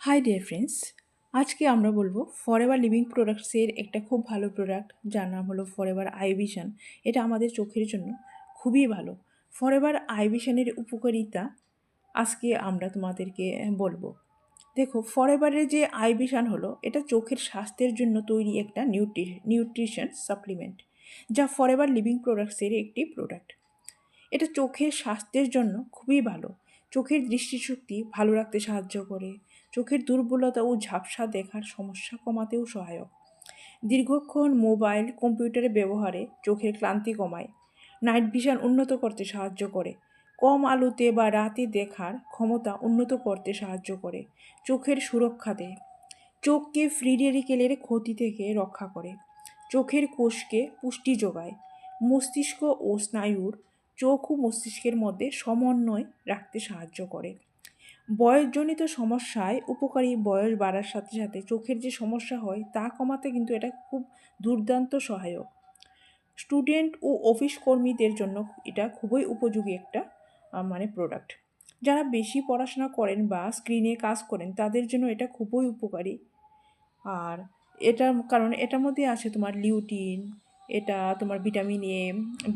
High dear friends আজকে আমরা বলব ফরএভার লিভিং প্রোডাক্টসের একটা খুব ভালো প্রোডাক্ট যার নাম হলো ফরএভার আইভিশন এটা আমাদের চোখের জন্য খুবই ভালো। ফরএভার আইভিশনের উপকারিতা আজকে আমরা তোমাদেরকে বলব। দেখো ফরএভারের যে আইভিশন হলো, এটা চোখের স্বাস্থ্যের জন্য তৈরি একটা নিউট্রি নিউট্রিশন সাপ্লিমেন্ট যা ফরএভার লিভিং প্রোডাক্টসের একটি প্রোডাক্ট এটা চোখের স্বাস্থ্যের জন্য খুবই ভালো। চোখের দৃষ্টিশক্তি ভালো রাখতে সাহায্য করে। চোখের দুর্বলতা ও ঝাপসা দেখার সমস্যা কমাতেও সহায়ক। দীর্ঘক্ষণ মোবাইল কম্পিউটারের ব্যবহারে চোখের ক্লান্তি কমায়। নাইট ভিশন উন্নত করতে সাহায্য করে। কম আলোতে বা রাতে দেখার ক্ষমতা উন্নত করতে সাহায্য করে। চোখের সুরক্ষা দেয়। চোখকে ফ্রি রেডিকেলের ক্ষতি থেকে রক্ষা করে। চোখের কোষকে পুষ্টি যোগায়। মস্তিষ্ক ও স্নায়ুর চোখ ও মস্তিষ্কের মধ্যে সমন্বয় রাখতে সাহায্য করে। বয়সজনিত সমস্যায় উপকারী বয়স বাড়ার সাথে সাথে চোখের যে সমস্যা হয়, তা কমাতে কিন্তু এটা খুব দুর্দান্ত সহায়ক। স্টুডেন্ট ও অফিস কর্মীদের জন্য এটা খুবই উপযোগী একটা মানে প্রোডাক্ট যারা বেশি পড়াশোনা করেন বা স্ক্রিনে কাজ করেন, তাদের জন্য এটা খুবই উপকারী। আর এটার কারণ এটার মধ্যে আছে তোমার লিউটিন এটা তোমার vitamin A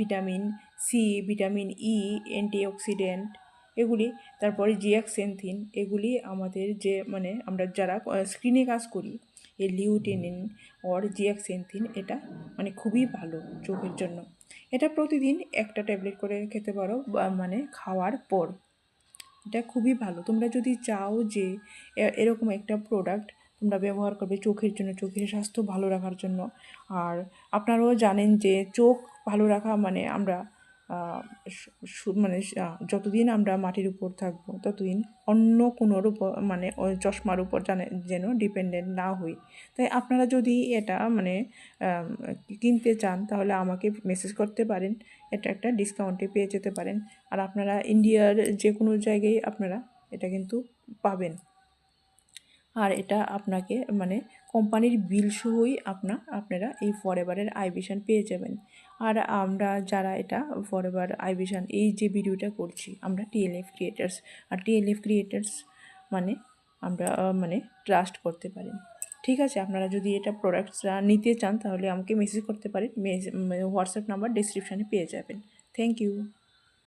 vitamin C vitamin E antioxidant এগুলি, তারপরে জিয়াক্সেন্থিন এগুলি আমাদের যে মানে আমরা যারা স্ক্রিনে কাজ করি, এই লিউটেনিন অর জিয়াক্সেন্থিন এটা মানে খুবই ভালো চোখের জন্য। এটা প্রতিদিন একটা ট্যাবলেট করে খেতে পারো মানে খাওয়ার পর। এটা খুবই ভালো। তোমরা যদি চাও যে এরকম একটা প্রোডাক্ট তোমরা ব্যবহার করবে চোখের জন্য, চোখের স্বাস্থ্য ভালো রাখার জন্য। আর আপনারাও জানেন যে চোখ ভালো রাখা মানে আমরা মানে যতদিন আমরা মাটির উপর থাকব, ততদিন অন্য কোনোর উপর মানে চশমার উপর জানে যেন ডিপেন্ডেন্ট না হই। তাই আপনারা যদি এটা মানে কিনতে চান, তাহলে আমাকে মেসেজ করতে পারেন। এটা একটা ডিসকাউন্টে পেয়ে যেতে পারেন। আর আপনারা ইন্ডিয়ার যে কোনো জায়গায় আপনারা এটা কিন্তু পাবেন। আর এটা আপনাকে মানে কোম্পানির বিল সহই আপনা, আপনারা এই ফরএভারের আইভিশন পেয়ে যাবেন। আর আমরা যারা এটা ফরএভার আইভিশন, এই যে ভিডিওটা করছি, আমরা টিএলএফ ক্রিয়েটার্স, আর টিএলএফ ক্রিয়েটার্স মানে আমরা মানে ট্রাস্ট করতে পারেন ঠিক আছে, আপনারা যদি এটা প্রোডাক্টসরা নিতে চান, তাহলে আমাকে মেসেজ করতে পারেন হোয়াটসঅ্যাপ নাম্বার ডিসক্রিপশানে পেয়ে যাবেন। Thank you